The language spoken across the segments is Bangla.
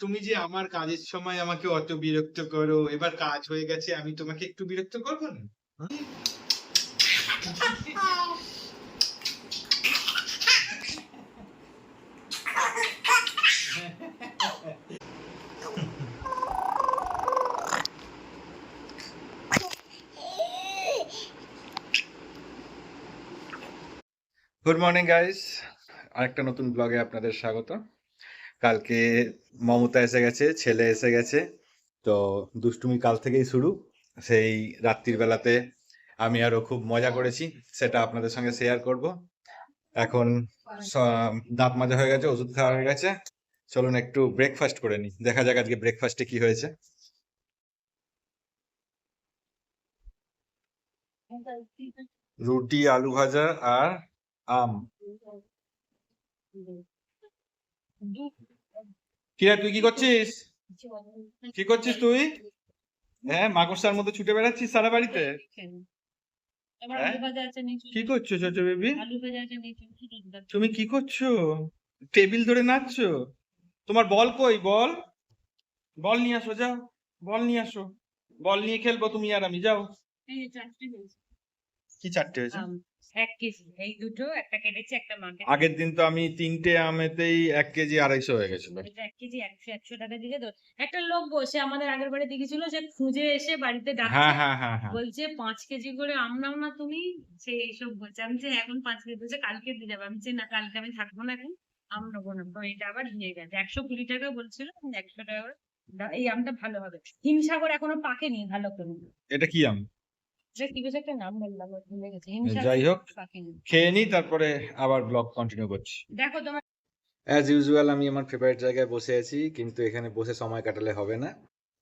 তুমি যে আমার কাজের সময় আমাকে অত বিরক্ত করো, এবার কাজ হয়ে গেছে, আমি তোমাকে একটু বিরক্ত করব না? গুড মর্নিং গাইস আরেকটা নতুন ব্লগে আপনাদের স্বাগত কালকে মমতা এসে গেছে, ছেলে এসে গেছে। তো দুষ্টুমি কাল থেকেই শুরু। সেই রাত্রির বেলাতে আমি আরও খুব মজা করেছি, সেটা আপনাদের সঙ্গে শেয়ার করব। এখন দাঁত মাজা হয়ে গেছে, ওষুধ খাওয়া হয়ে গেছে। চলুন একটু ব্রেকফাস্ট করে নিই। দেখা যাক আজকে ব্রেকফাস্টে কি হয়েছে। রুটি, আলু ভাজা আর আম। কিরা তুই কি করছিস? কি করছিস তুই? হ্যাঁ মাকড়সার মতো ছুটে বেড়াচ্ছিস সারা বাড়িতে? হ্যাঁ? কি করছ ছোট বেবি? তুমি কি করছ? টেবিল ধরে নাচছো? তোমার বল কই? বল। বল নিয়ে আসো যাও। বল নিয়ে আসো। বল নিয়ে খেলব তুমি আর আমি যাও এই যে চারটে হয়েছে কি চারটে হয়েছে? এক কেজি। এই দুটো একটা কেটেছি একটা মাকে আগের দিন তো আমি তিনটে আমেতেই এক কেজি আড়াইশো হয়ে গেছিল। এটা এক কেজি একশো একশো টাকা দিয়ে তো। একটা লোক বসে আমাদের আগের বাড়ি দেখেছিল সে খুঁজে এসে বাড়িতে হ্যাঁ ডাকছে। হ্যাঁ হ্যাঁ হ্যাঁ বলছে পাঁচ কেজি করে আম নাও না তুমি? সে এইসব বলছে। আমি যে এখন পাঁচ কেজি বলছে কালকে দিয়ে যাবে। আমি যে না কালকে আমি থাকব না এখন আম নেব না। তো এটা আবার নিয়ে গেছে। একশো কুড়ি টাকা বলছিল একশো টাকা করে। এই আমটা ভালো হবে। হিমসাগর এখনও পাকেনি ভালো করে। এটা কি আম? যাই হোক খেয়ে নিই তারপরে আবার ব্লগ কন্টিনিউ করছি। দেখো তোমার অ্যাজ ইউজুয়াল আমি আমার ফেভারিট জায়গায় বসে আছি কিন্তু এখানে বসে সময় কাটালে হবে না।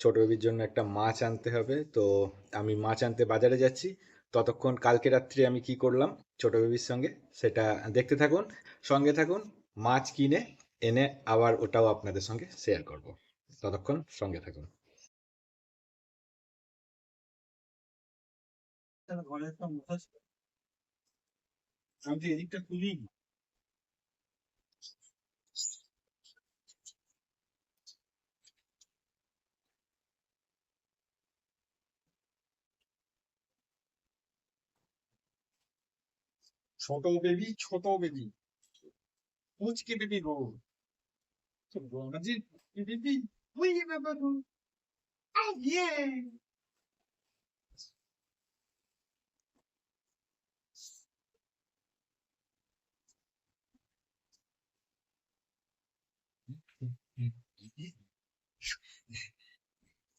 ছোট বেবির জন্য একটা মাছ আনতে হবে তো আমি মাছ আনতে বাজারে যাচ্ছি। ততক্ষণ কালকে রাত্রে আমি কি করলাম ছোট বেবির সঙ্গে সেটা দেখতে থাকুন সঙ্গে থাকুন মাছ কিনে এনে আবার ওটাও আপনাদের সঙ্গে শেয়ার করব। ততক্ষণ সঙ্গে থাকুন। আমি এদিকটা খুলি। ছোট বেবি ছোট বেবি। পুচকে বেবি গো। আজি বেবি উই বাবা গো। আই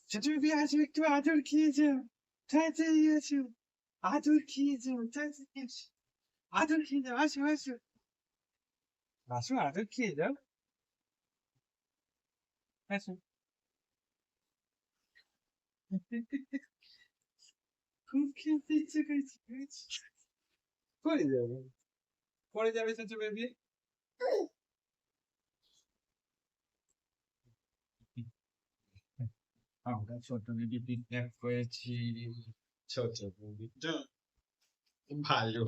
ইয়ে ছোট বেবি আসো একটু আদর খেয়ে যাও তাড়াতাড়ি আসো আদর খেয়ে যাও তাড়াতাড়ি আসো আদর খেয়ে যাও আসো আসো আসো আদর খেয়ে যাও আসো খুব খেলতে ইচ্ছে করছে পরে যাবে পরে যাবে ছোট বেবি আমরা ছোট বেবি পিকনিক করেছি, ছোট বেবিটা ভালো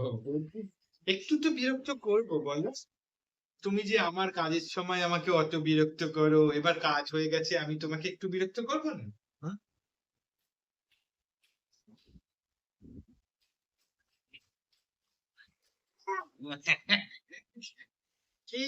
একটু তো বিরক্ত করব, বলো। তুমি যে আমার কাজের সময় আমাকে অত বিরক্ত করো, এবার কাজ হয়ে গেছে, আমি তোমাকে একটু বিরক্ত করব না? হ্যাঁ? কি?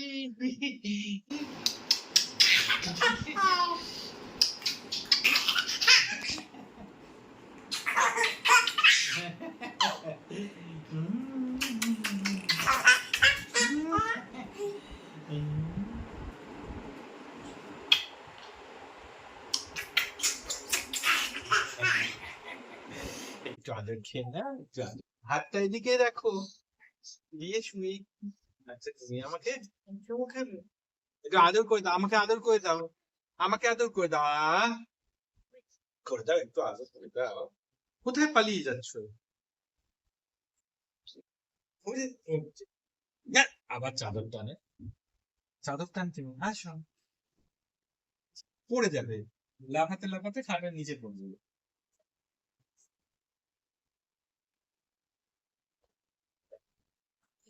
হাতটা এদিকে রাখো। দিয়ে শুই আচ্ছা তুমি আমাকে একটু আদর করে দাও আমাকে আদর করে দাও আমাকে আদর করে দাও করে দাও একটু আদর করে দাও। কোথায় পালিয়ে যাচ্ছ? আবার চাদর টানে। চাদর টানতে। আসো। পড়ে যাবে। লাফাতে লাফাতে খাটের নিচে পড়ে যাবে।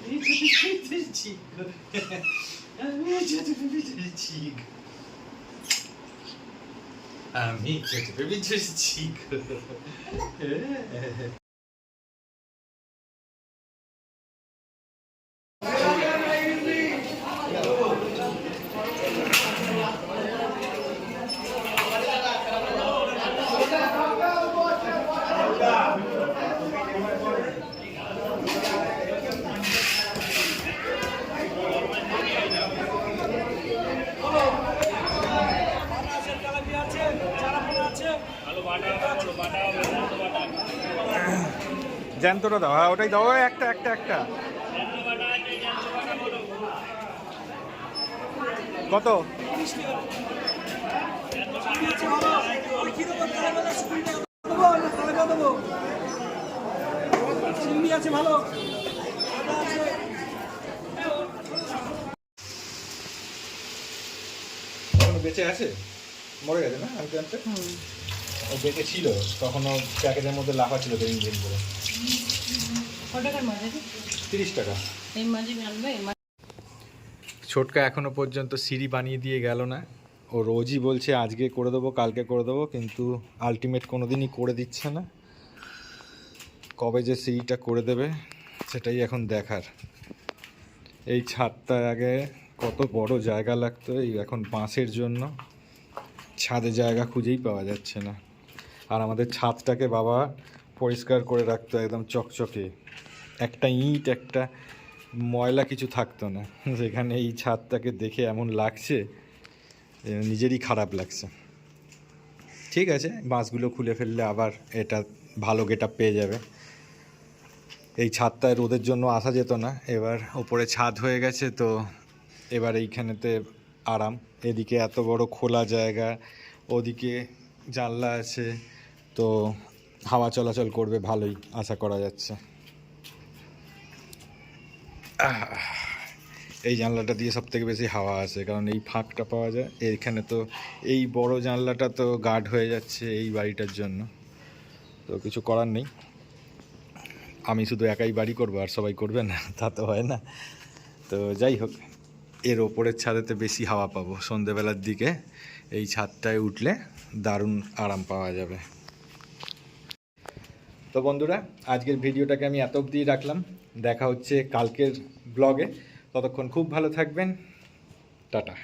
আমি ছোট বেবি ধরেছি আমি ছোট বেবি ধরেছি গো আমি ছোট বেবি ধরেছি গো আমি ছোট বেবি ধরেছি গো আমি ছোট বেবি ধরেছি গো আমি ছোট বেবি ধরেছি গো জ্যান্তটা দাও। হ্যাঁ ওটাই দাও। একটা একটা একটা। কত? আছে ভালো বেঁচে আছে? মরে গেছে না? আমি জানতে ও বেঁচে ছিল। তখনও প্যাকেটের মধ্যে লাফা ছিল দিন দিন করে। তিরিশ টাকা। এই মাঝে আনবে ছোটকা এখনও পর্যন্ত সিঁড়ি বানিয়ে দিয়ে গেল না। ও রোজই বলছে আজকে করে দেবো কালকে করে দেবো কিন্তু আলটিমেট কোনো দিনই করে দিচ্ছে না। কবে যে সিঁড়িটা করে দেবে সেটাই এখন দেখার। এই ছাদটা আগে কত বড় জায়গা লাগতো এই এখন বাঁশের জন্য। ছাদে জায়গা খুঁজেই পাওয়া যাচ্ছে না। আর আমাদের ছাদটাকে বাবা পরিষ্কার করে রাখতো, একদম চকচকে। একটা ইট, একটা ময়লা কিছু থাকতো না। সেখানে এই ছাদটাকে দেখে এমন লাগছে নিজেরই খারাপ লাগছে। ঠিক আছে, বাঁশগুলো খুলে ফেললে আবার এটা ভালো গেট পেয়ে যাবে। এই ছাদটায় রোদের জন্য আসা যেত না, এবার ওপরে ছাদ হয়ে গেছে তো এবার এইখানেতে আরাম। এদিকে এত বড় খোলা জায়গা, ওদিকে জানলা আছে তো হাওয়া চলাচল করবে, ভালোই আশা করা যাচ্ছে। এই জানলাটা দিয়ে সব থেকে বেশি হাওয়া আসে, কারণ এই ফাঁকটা পাওয়া যায়। এইখানে তো এই বড় জানলাটা তো গার্ড হয়ে যাচ্ছে এই বাড়িটার জন্য। তো কিছু করার নেই। আমি শুধু একাই বাড়ি করব, আর সবাই করবে না, তা তো হয় না। তো যাই হোক, এর ওপরের ছাদেতে বেশি হাওয়া পাবো। সন্ধেবেলার দিকে এই ছাদটায় উঠলে দারুণ আরাম পাওয়া যাবে। তো বন্ধুরা, আজকের ভিডিওটাকে আমি এত অব্দি রাখলাম। দেখা হচ্ছে কালকের ব্লগে ততক্ষণ খুব ভালো থাকবেন। টাটা।